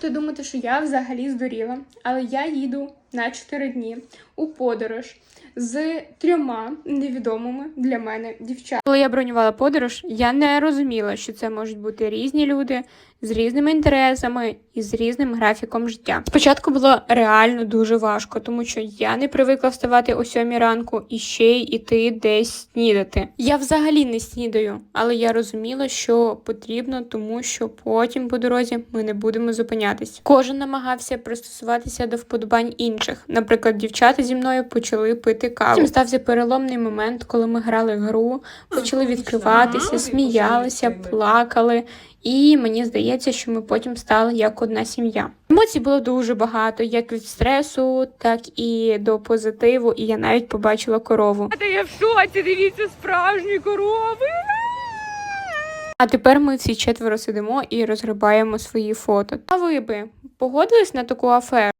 можете думати, що я взагалі здуріла, але я їду на 4 дні у подорож з трьома невідомими для мене дівчатами. Коли я бронювала подорож, я не розуміла, що це можуть бути різні люди з різними інтересами і з різним графіком життя. Спочатку було реально дуже важко, тому що я не привикла вставати о сьомій ранку і ще й іти десь снідати. Я взагалі не снідаю, але я розуміла, що потрібно, тому що потім по дорозі ми не будемо зупинятись. Кожен намагався пристосуватися до вподобань інших. Наприклад, дівчата зі мною почали пити каву. Потім стався переломний момент, коли ми грали гру, почали відкриватися, сміялися, плакали. І мені здається, що ми потім стали як одна сім'я. Емоцій було дуже багато, як від стресу, так і до позитиву. І я навіть побачила корову. Та я в шоці, дивіться, справжні корови. А тепер ми всі четверо сидимо і розгрібаємо свої фото. А ви би погодились на таку аферу?